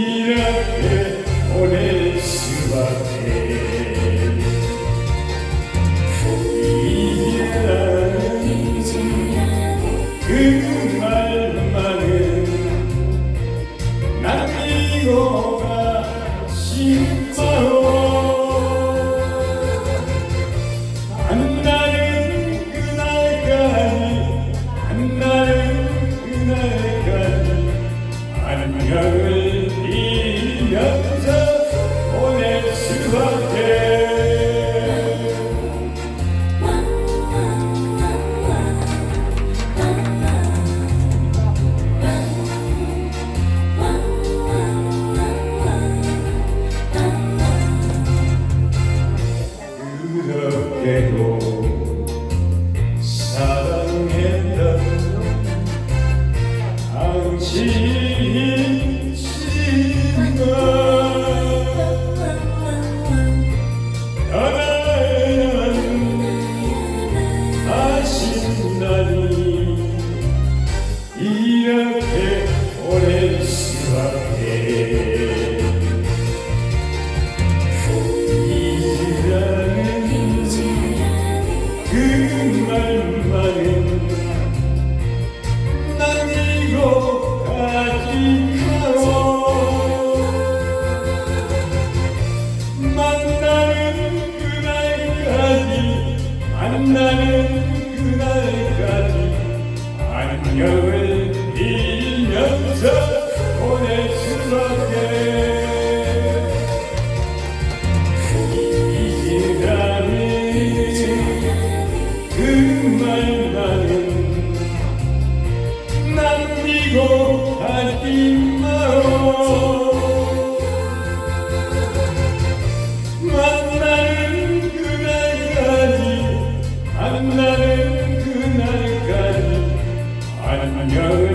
Yeah. 그렇게도 사랑했던 당신 생명을 빌면서 보내주었네 만나는 그날까지 만나는 I know